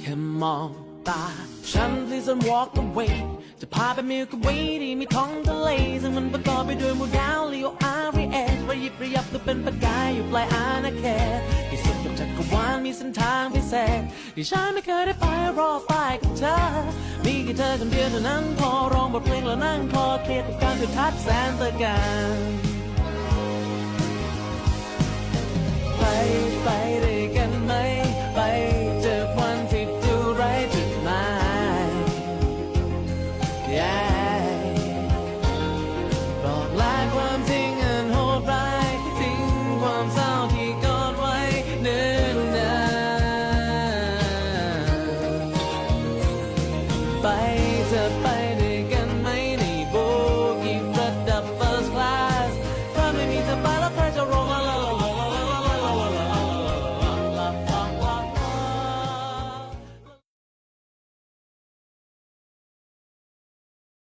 แค่มองตา ฉัน please don't walk away จะพาไปมิลค์เวที่มีท้องทะเล ซึ่งมันประกอบไปด้วยหมูดาวลีโออาร์เอสระยิบระยับดูเป็นประกายอยู่ปลายอาณาเขตที่สุดกับจักรวาลมีเส้นทางพิเศษที่ฉันไม่เคยได้ไปรอไปกับเธอ มีแค่เธอคนเดียวเท่านั้นพอร้องบทเพลงแล้วนั่งคอเครียดกับการถือทัดแสนตะการไปไปด้ว 白的白。